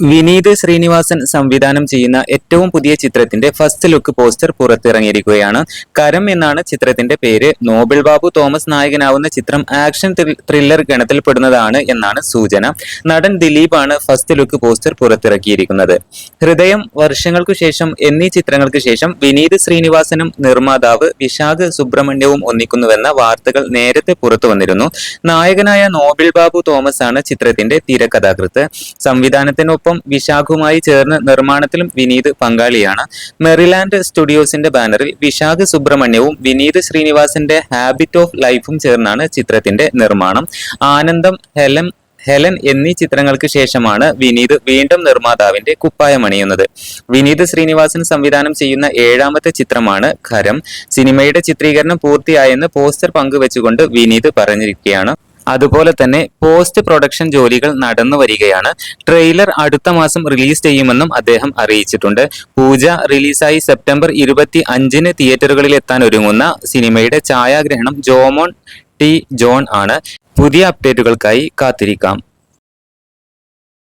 വിനീത് ശ്രീനിവാസൻ സംവിധാനം ചെയ്യുന്ന ഏറ്റവും പുതിയ ചിത്രത്തിന്റെ ഫസ്റ്റ് ലുക്ക് പോസ്റ്റർ പുറത്തിറങ്ങിയിരിക്കുകയാണ്. കരം എന്നാണ് ചിത്രത്തിന്റെ പേര്. നോബിൾ ബാബു തോമസ് നായകനാവുന്ന ചിത്രം ആക്ഷൻ ത്രില്ലർ ഗണത്തിൽപ്പെടുന്നതാണ് എന്നാണ് സൂചന. നടൻ ദിലീപാണ് ഫസ്റ്റ് ലുക്ക് പോസ്റ്റർ പുറത്തിറക്കിയിരിക്കുന്നത്. ഹൃദയം വർഷങ്ങൾക്കു ശേഷം എന്നീ ചിത്രങ്ങൾക്ക് ശേഷം വിനീത് ശ്രീനിവാസനും നിർമ്മാതാവ് വിശാഖ് സുബ്രഹ്മണ്യവും ഒന്നിക്കുന്നുവെന്ന വാർത്തകൾ നേരത്തെ പുറത്തു വന്നിരുന്നു. നായകനായ നോബിൾ ബാബു തോമസ് ആണ് ചിത്രത്തിന്റെ തിരക്കഥാകൃത്ത്. സംവിധാനത്തിനൊപ്പം വിശാഖുമായി ചേർന്ന് നിർമ്മാണത്തിലും വിനീത് പങ്കാളിയാണ്. മെറിലാൻഡ് സ്റ്റുഡിയോസിന്റെ ബാനറിൽ വിശാഖ് സുബ്രഹ്മണ്യവും വിനീത് ശ്രീനിവാസിന്റെ ഹാബിറ്റ് ഓഫ് ലൈഫും ചേർന്നാണ് ചിത്രത്തിന്റെ നിർമ്മാണം. ആനന്ദം ഹെലൻ ഹെലൻ എന്നീ ചിത്രങ്ങൾക്ക് ശേഷമാണ് വിനീത് വീണ്ടും നിർമ്മാതാവിന്റെ കുപ്പായമണിയുന്നത്. വിനീത് ശ്രീനിവാസൻ സംവിധാനം ചെയ്യുന്ന ഏഴാമത്തെ ചിത്രമാണ് ഖരം. സിനിമയുടെ ചിത്രീകരണം പൂർത്തിയായെന്ന് പോസ്റ്റർ പങ്കുവെച്ചുകൊണ്ട് വിനീത് പറഞ്ഞിരിക്കുകയാണ്. അതുപോലെ തന്നെ പോസ്റ്റ് പ്രൊഡക്ഷൻ ജോലികൾ നടന്നു വരികയാണ്. ട്രെയിലർ അടുത്ത മാസം റിലീസ് ചെയ്യുമെന്നും അദ്ദേഹം അറിയിച്ചിട്ടുണ്ട്. പൂജ റിലീസായി സെപ്റ്റംബർ ഇരുപത്തി അഞ്ചിന് തിയേറ്ററുകളിൽ എത്താൻ ഒരുങ്ങുന്ന സിനിമയുടെ ഛായാഗ്രഹണം ജോമോൺ ടി ജോൺ ആണ്. പുതിയ അപ്ഡേറ്റുകൾക്കായി കാത്തിരിക്കാം.